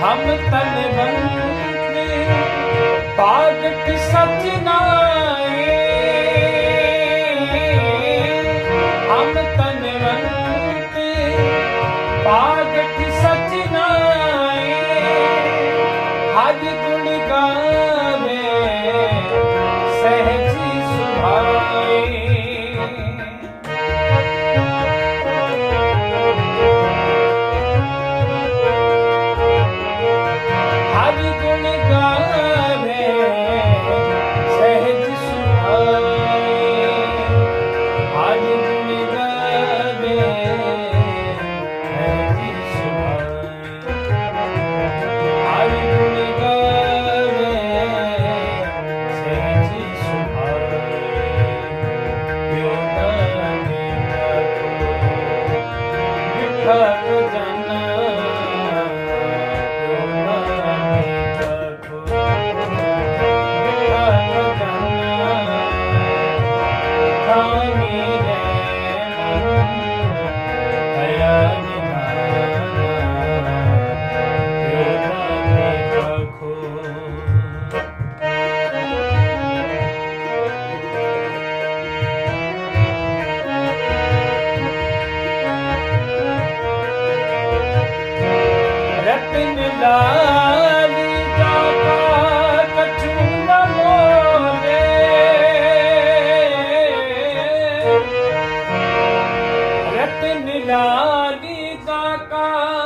ਹਮ ਤਨਵੰਤ ਪਾਗਟ ਸਚ ਨਾਏ। ਹਮ ਤਨਵੰਤ ਪਾਗਟ ਸਚ ਨਾਏ। ਹਜ Holy God. ਰਤਨ ਲਾਲ ਦਾਤਾ ਕਛੂ ਨਾ ਮੋਲੇ ਰਤਨ ਲਾਲ ਦਾਤਾ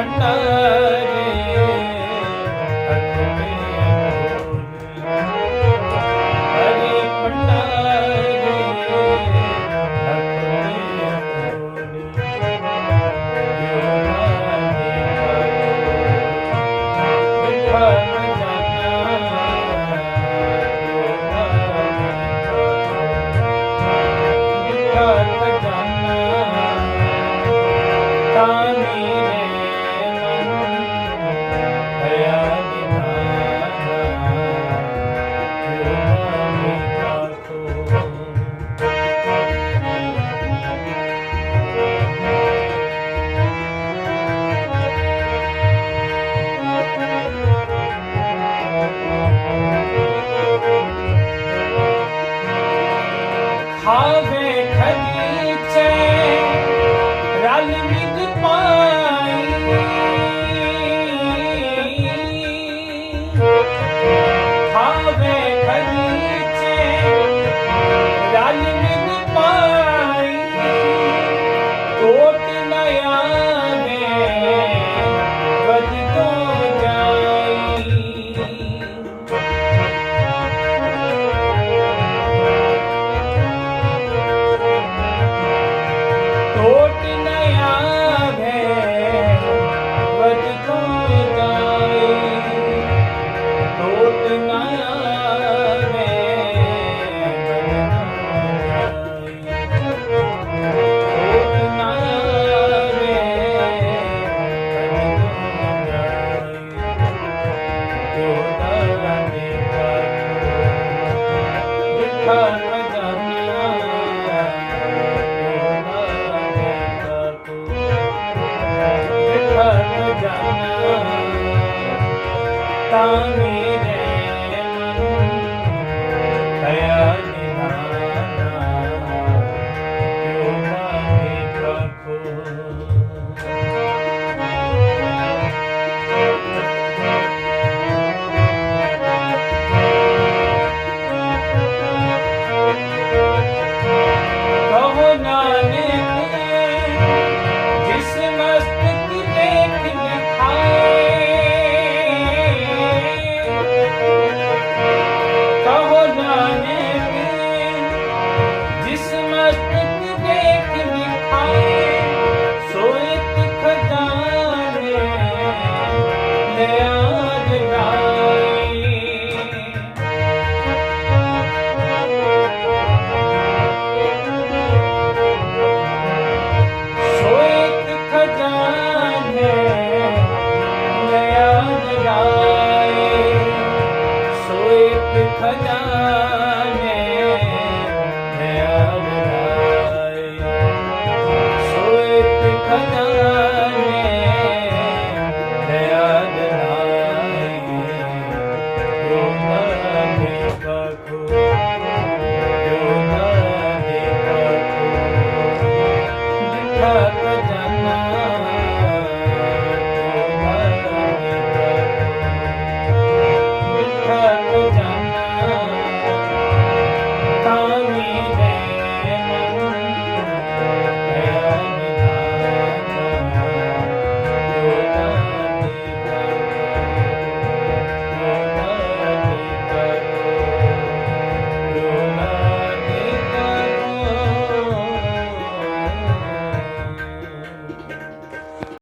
பண்டார Hallelujah. ताने রাখো